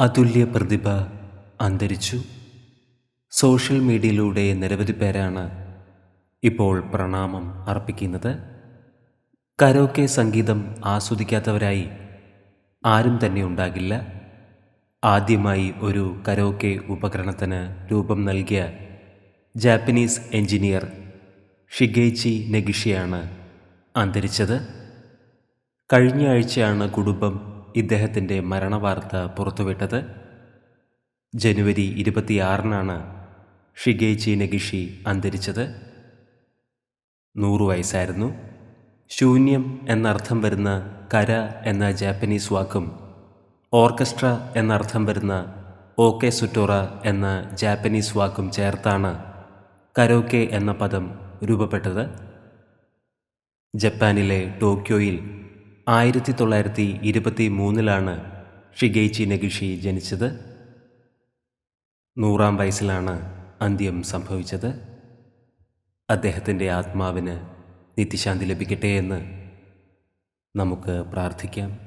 അതുല്യ പ്രതിഭ അന്തരിച്ചു. സോഷ്യൽ മീഡിയയിലൂടെ നിരവധി പേരാണ് ഇപ്പോൾ പ്രണാമം അർപ്പിക്കുന്നത്. കരോക്കെ സംഗീതം ആസ്വദിക്കാത്തവരായി ആരും തന്നെ ഉണ്ടാകില്ല. ആദ്യമായി ഒരു കരോക്കെ ഉപകരണത്തിന് രൂപം നൽകിയ ജാപ്പനീസ് എഞ്ചിനീയർ ഷിഗേച്ചി നെഗിഷിയാണ് അന്തരിച്ചത്. കഴിഞ്ഞ ആഴ്ചയാണ് കുടുംബം ഇദ്ദേഹത്തിന്റെ മരണവാർത്ത പുറത്തുവിട്ടത് ജനുവരി ഇരുപത്തിയാറിനാണ് ഷിഗേച്ചി നഗിഷി അന്തരിച്ചത്. നൂറു വയസ്സായിരുന്നു. ശൂന്യം എന്നർത്ഥം വരുന്ന കര എന്ന ജാപ്പനീസ് വാക്കും ഓർക്കസ്ട്ര എന്നർത്ഥം വരുന്ന ഓക്കെ സുറ്റോറ എന്ന ജാപ്പനീസ് വാക്കും ചേർത്താണ് കരോക്കെ എന്ന പദം രൂപപ്പെട്ടത്. ജപ്പാനിലെ ടോക്യോയിൽ ആയിരത്തി തൊള്ളായിരത്തി ഇരുപത്തി മൂന്നിലാണ് ഷിഗേച്ചി നഗിഷി ജനിച്ചത്. നൂറാം വയസ്സിലാണ് അന്ത്യം സംഭവിച്ചത്. അദ്ദേഹത്തിന്റെ ആത്മാവിന് നിത്യശാന്തി ലഭിക്കട്ടെ എന്ന് നമുക്ക് പ്രാർത്ഥിക്കാം.